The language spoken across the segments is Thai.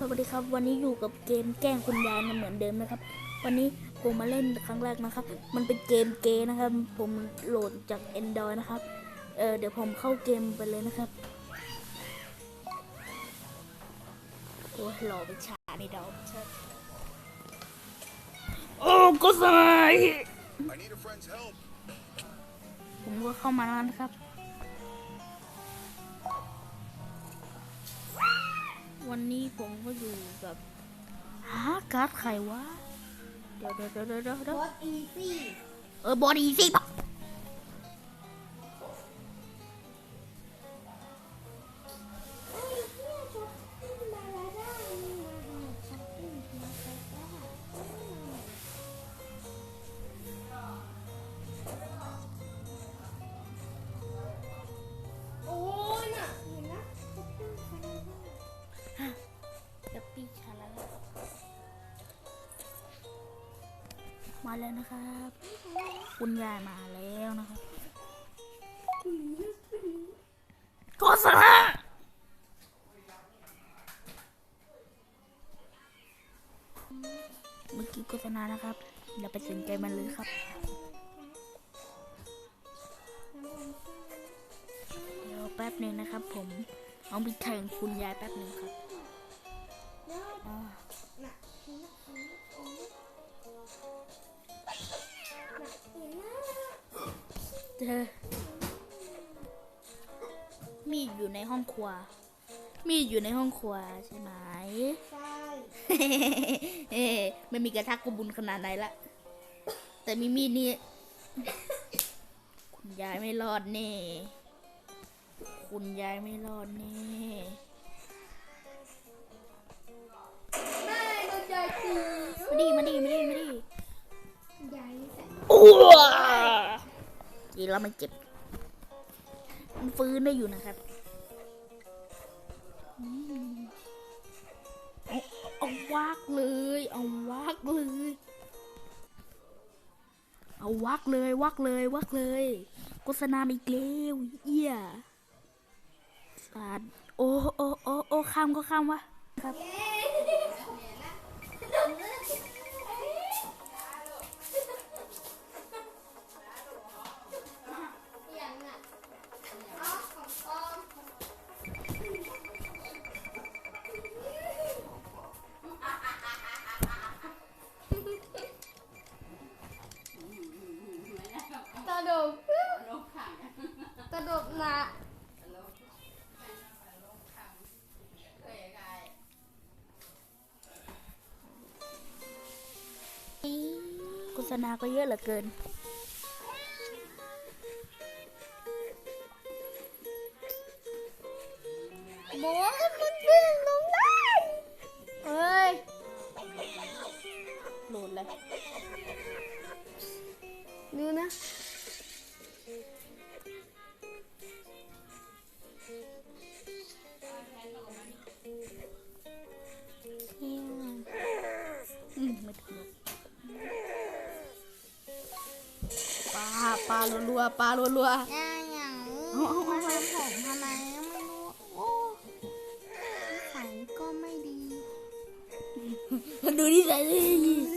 สวัสดีครับ วันนี้อยู่กับเกมแกล้งคุณยายนะเหมือนเดิมนะครับ วันนี้ผมมาเล่นครั้งแรกนะครับ มันเป็นเกมเกย์นะครับ ผมโหลดจาก Android นะครับ เออเดี๋ยวผมเข้าเกมไปเลยนะครับโอ้ยหล่อไปชาในดอกโอ้ก็สาย I need a friend's help. ผมก็เข้ามาแล้วนะครับ วันนี้ผมก็อยู่กับหาการ์ดใครวะ เดี๋ยวเดี๋ยวเดี๋ยวเดี๋ยวเดี๋ยวบอสอีซี่ เออบอดี้สิปะ แล้วนะครับ คุณยายมาแล้วนะครับโฆษณาเมื่อกี้โฆษณานะครับอย่าไปสนใจมันเลยครับเดี๋ยวแป๊บหนึ่งนะครับ ผมเอาไปแข่งคุณยายแป๊บหนึ่งครับ เจอมีดอยู่ในห้องครัว มีดอยู่ในห้องครัวใช่ไหมใช่เอ๊ะไม่มีกระทักกบุญขนาดไหนละ แต่มีมีดนี่ คุณยายไม่รอดแน่ คุณยายไม่รอดแน่แม่โดนยายตีมาดิมาดิมาดิมาดิยายใส่ อ้วทีแล้วมันเจ็บ มันฟื้นได้อยู่นะครับเอาเอาวักเลย เอาวักเลย เอาวักเลย วักเลย วักเลย โฆษณาอีกแล้วเอี้ยสาดโอ้โอ้โอ้โอ้ข้ามก็ข้ามวะครับ ณาก็เยอะเหลือเกินโบมันดึงลงได้เฮ้ยโหลดเลย ดูนะ ปลาปลารัวๆปลารัวย่าอย่างมาทำผมทำไมก็ไม่รู้โอ้ใส่ก็ไม่ดีๆดูนี่ใส่ดิเ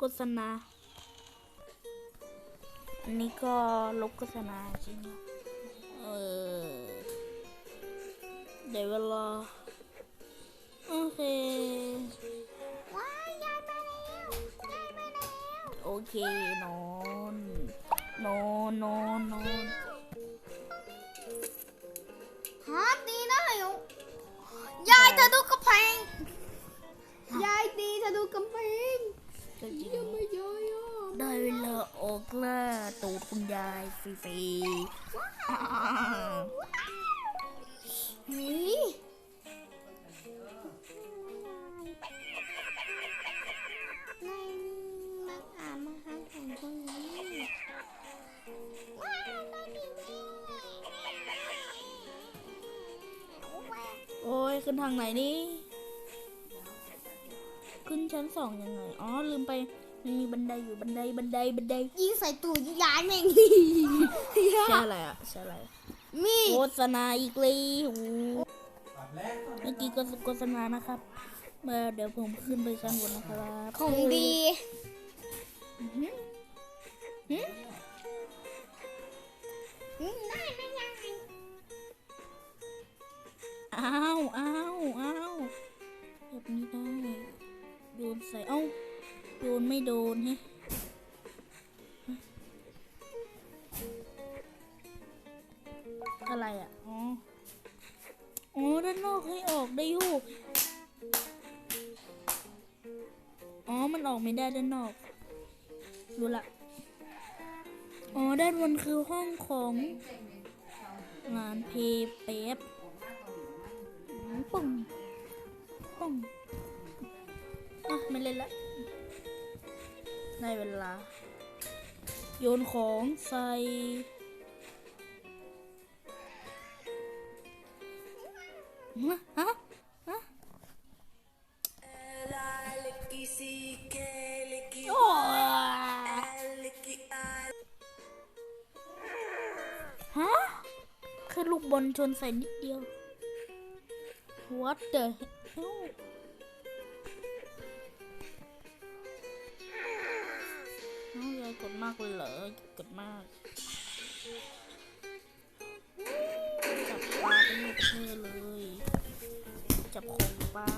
โอ้โฆษณา อันนี้ก็ลบโฆษณาจริงเออเดี๋ยวเวลาโอเคว้ายยายมาแล้วยายมาโอเคนอนนอนนอนนอนฮะตีได้เหรอยายเธอดูกำแพงยายตีเธอดูกำแพง ก็จริงได้เวลาออกล่าตูดคุณยายฟรีๆนี่นั่งอ่านมาค้างของพวกนี้โอ้ยขึ้นทางไหนนี่ ขึ้นชั้นสองยังไง อ๋อ ลืมไปมันมีบันไดอยู่บันไดบันไดบันไดยิงใส่ตูดยายแม่งใช่อะไรอะใช่อะไร มีโฆษณาอีกเลยโอ้โหเมื่อกี้ก็โฆษณานะครับเมื่อเดี๋ยวผมขึ้นไปชั้นบนนะครับ ของดีอื้อหือหืออืมได้ไม่ยังอ้าวอ้าวอ้าวแบบนี้ได้ โยนใส่เอ้าโยนไม่โดนฮะอะไรอะ อ๋อ อ๋อ ด้านนอกให้ออกได้อยู่ อ๋อ มันออกไม่ได้ด้านนอก รู้ละ อ๋อ ด้านบนคือห้องของงานเพย์เป๊บปุ่งปุ่ง ไม่เล่นละได้เวลา โยนของใส่ฮะฮะฮะโอ้ฮะแค่ลูกบอลชนใส่นิดเดียว What the hell น้องยายกดมากเลยเหรอกดมากจับปลาเป็นลูกเท่เลยจับของปลา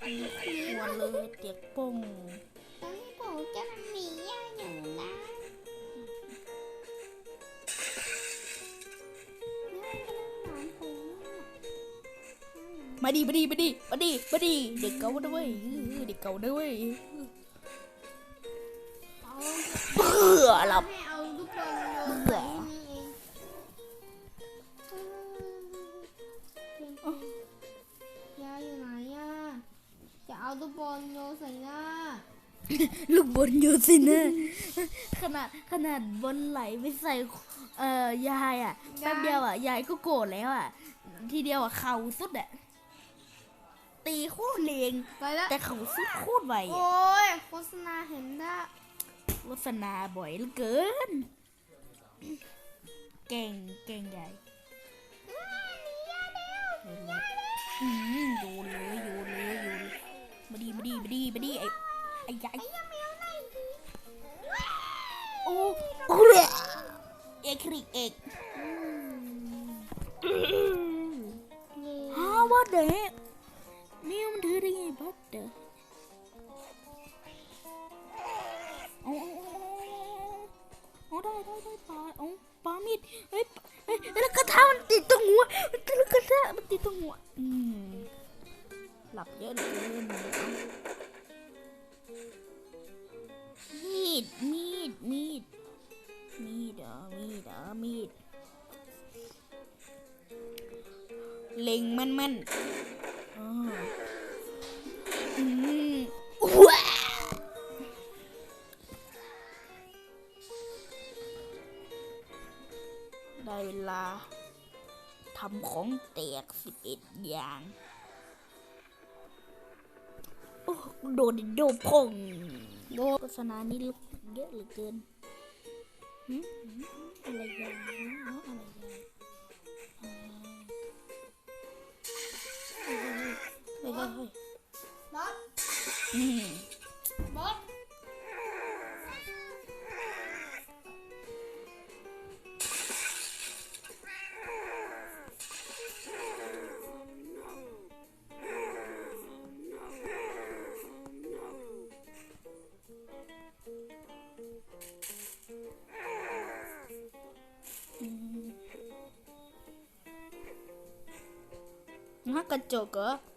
ควรเลยเตียกป้ง มาดีมาดีมาดีมาดีมาดีเด็กเก่าด้วยเด็กเก่าด้วยเอาเบื่อหลับให้เอาลูกบอลโยนใส่อนี่เองยายอยู่ไหนอะจะเอาลูกบอลโยนใส่หน้า ลูกบอลอยู่สินะขนาดขนาดบอลไหลไปใส่เอ่อยายอะแป๊บเดียวอะยายก็โกรธแล้วอะ ทีเดียวอะเข่าสุดอะ ตีโคตรเลงไปแล้วแต่เขาสุดโคตรไวโออะ้ยโฆษณาเห็นได้โฆษณาบ่อยเหลือเกิน เก่งเก่งใหญ่เห็นแล้วอืมโยนเลยโยนเลยโยนเลยมาดีมาดีมาดีมาดีไอ้ไอ้ใหญ่โอ้โอ้ยเอกคริกเอกฮาวว่าเด็ก เล็งมันมันๆอ่าอืมว้าได้เวลาทำของแตกสิบเอ็ดอย่าง โอ้โดนโดนพงโดนโฆษณานี่ลุกเยอะเหลือเกินหึหึอะไรอย่างนะอะไร Bak. Bak. Bak. Nakacoko.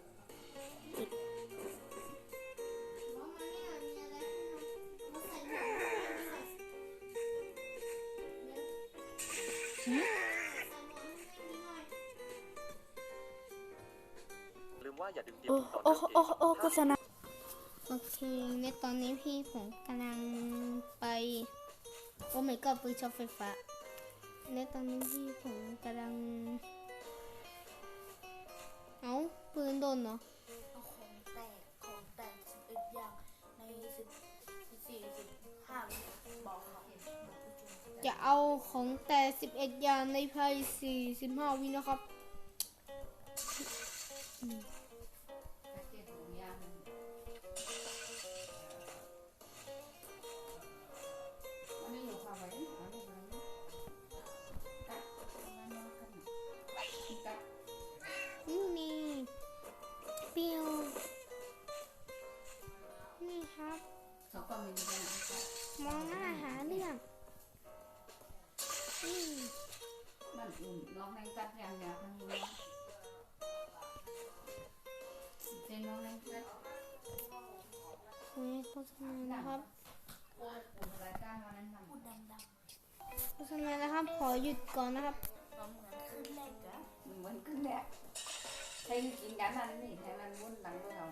ลืมว่าอย่าดึงเตียงโอ้ต่อโอ้เนื่องโอ้โอ้โฆษณาโอเคในตอนนี้พี่ผมกำลังไป โอ้ไม่ก็ปืนช็อตไฟฟ้าในตอนนี้พี่ผมกำลัง เอ้าปืนโดนเหรอเอาของแตกของแตกสิบเอ็ดอย่างในสิบสี่สิบห้าบอกครับ จะเอาของแต่ 11 อย่างในภาย45 วินะครับ มันอุ่นน้องแรงกัดอย่างเนี้ยพันนี้เจนน้องแรงกัดนี่โฆษณานะครับโอ้ยอุ่นรายการวันนั้นมันพูดดังโฆษณานะครับ ขอหยุดก่อนนะครับๆเราเหมือนขึ้นแรกอะเหมือนขึ้นแหละใช้กินกันนั่นนี่ให้มันวุ่นหลังเรา